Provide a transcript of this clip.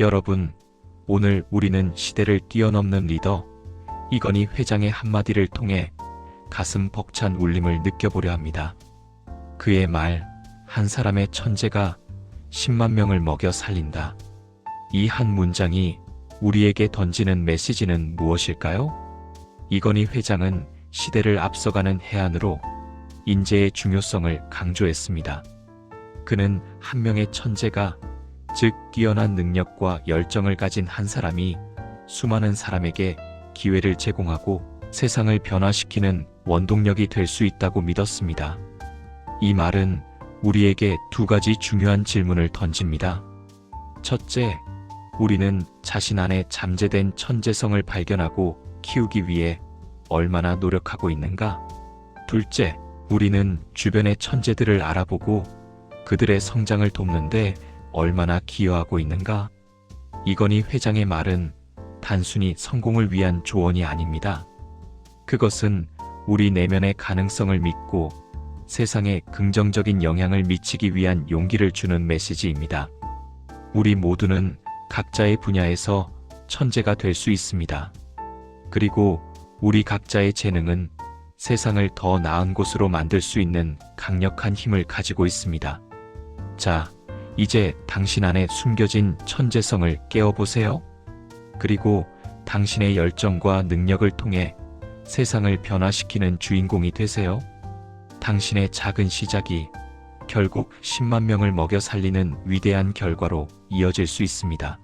여러분, 오늘 우리는 시대를 뛰어넘는 리더 이건희 회장의 한마디를 통해 가슴 벅찬 울림을 느껴보려 합니다. 그의 말, 한 사람의 천재가 10만 명을 먹여 살린다. 이 한 문장이 우리에게 던지는 메시지는 무엇일까요? 이건희 회장은 시대를 앞서가는 해안으로 인재의 중요성을 강조했습니다. 그는 한 명의 천재가 즉 뛰어난 능력과 열정을 가진 한 사람이 수많은 사람에게 기회를 제공하고 세상을 변화시키는 원동력이 될 수 있다고 믿었습니다. 이 말은 우리에게 두 가지 중요한 질문을 던집니다. 첫째, 우리는 자신 안에 잠재된 천재성을 발견하고 키우기 위해 얼마나 노력하고 있는가? 둘째, 우리는 주변의 천재들을 알아보고 그들의 성장을 돕는데 얼마나 기여하고 있는가? 이건희 회장의 말은 단순히 성공을 위한 조언이 아닙니다. 그것은 우리 내면의 가능성을 믿고 세상에 긍정적인 영향을 미치기 위한 용기를 주는 메시지입니다. 우리 모두는 각자의 분야에서 천재가 될 수 있습니다. 그리고 우리 각자의 재능은 세상을 더 나은 곳으로 만들 수 있는 강력한 힘을 가지고 있습니다. 자, 이제 당신 안에 숨겨진 천재성을 깨어보세요. 그리고 당신의 열정과 능력을 통해 세상을 변화시키는 주인공이 되세요. 당신의 작은 시작이 결국 10만 명을 먹여 살리는 위대한 결과로 이어질 수 있습니다.